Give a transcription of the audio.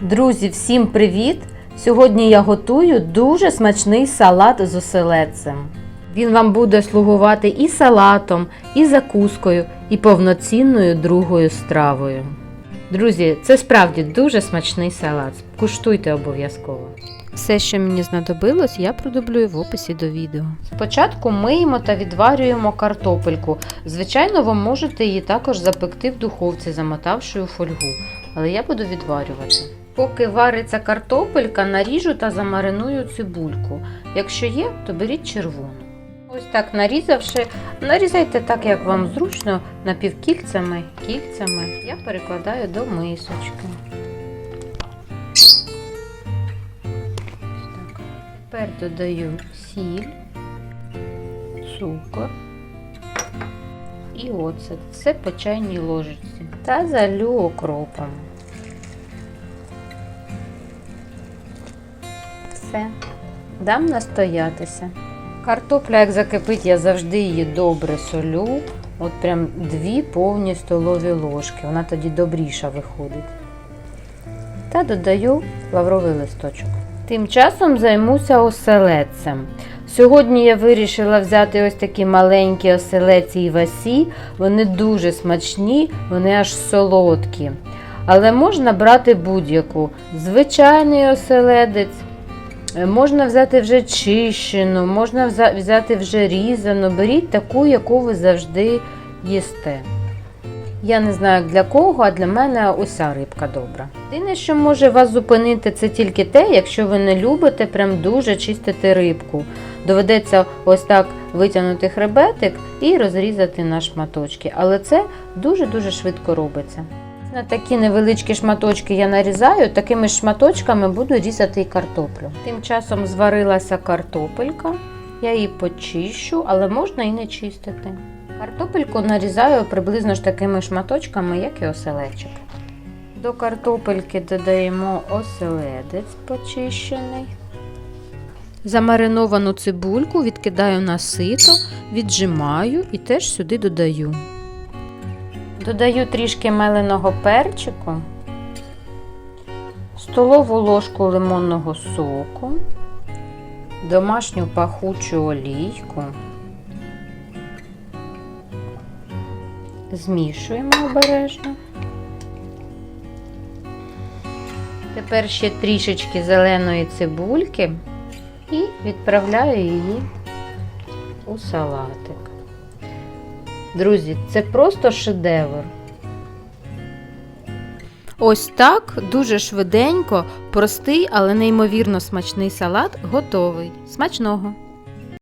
Друзі, всім привіт! Сьогодні я готую дуже смачний салат з оселедцем. Він вам буде слугувати і салатом, і закускою, і повноцінною другою стравою. Друзі, це справді дуже смачний салат. Куштуйте обов'язково. Все, що мені знадобилось, я продублюю в описі до відео. Спочатку миємо та відварюємо картопельку. Звичайно, ви можете її також запекти в духовці, замотавши у фольгу, але я буду відварювати. Поки вариться картопелька, наріжу та замариную цибульку. Якщо є, то беріть червону. Ось так нарізавши, нарізайте так, як вам зручно, напівкільцями, кільцями. Я перекладаю до мисочки. Так. Тепер додаю сіль, цукор і оцет. Все по чайній ложечці. Та залю окропом. Все. Дам настоятися. Картопля, як закипить, я завжди її добре солю. От прям дві повні столові ложки. Вона тоді добріша виходить. Та додаю лавровий листочок. Тим часом займуся оселедцем. Сьогодні я вирішила взяти ось такі маленькі оселеці васі. Вони дуже смачні, вони аж солодкі. Але можна брати будь-яку. Звичайний оселедець. Е, Можна взяти вже чищену, можна взяти вже різану. Беріть таку, яку ви завжди їсте. Я не знаю для кого, а для мене уся рибка добра. Єдине, що може вас зупинити, це тільки те, якщо ви не любите прям дуже чистити рибку. Доведеться ось так витягнути хребетик і розрізати на шматочки. Але це дуже-дуже швидко робиться. На такі невеличкі шматочки я нарізаю, такими шматочками буду різати і картоплю. Тим часом зварилася картопелька, я її почищу, але можна і не чистити. Картопельку нарізаю приблизно ж такими шматочками, як і оселечок. До картопельки додаємо оселедець почищений. Замариновану цибульку відкидаю на сито, віджимаю і теж сюди додаю. Додаю трішки меленого перчику, столову ложку лимонного соку, домашню пахучу олійку. Змішуємо обережно. Тепер ще трішечки зеленої цибульки і відправляю її у салатик. Друзі, це просто шедевр. Ось так, дуже швиденько, простий, але неймовірно смачний салат готовий. Смачного!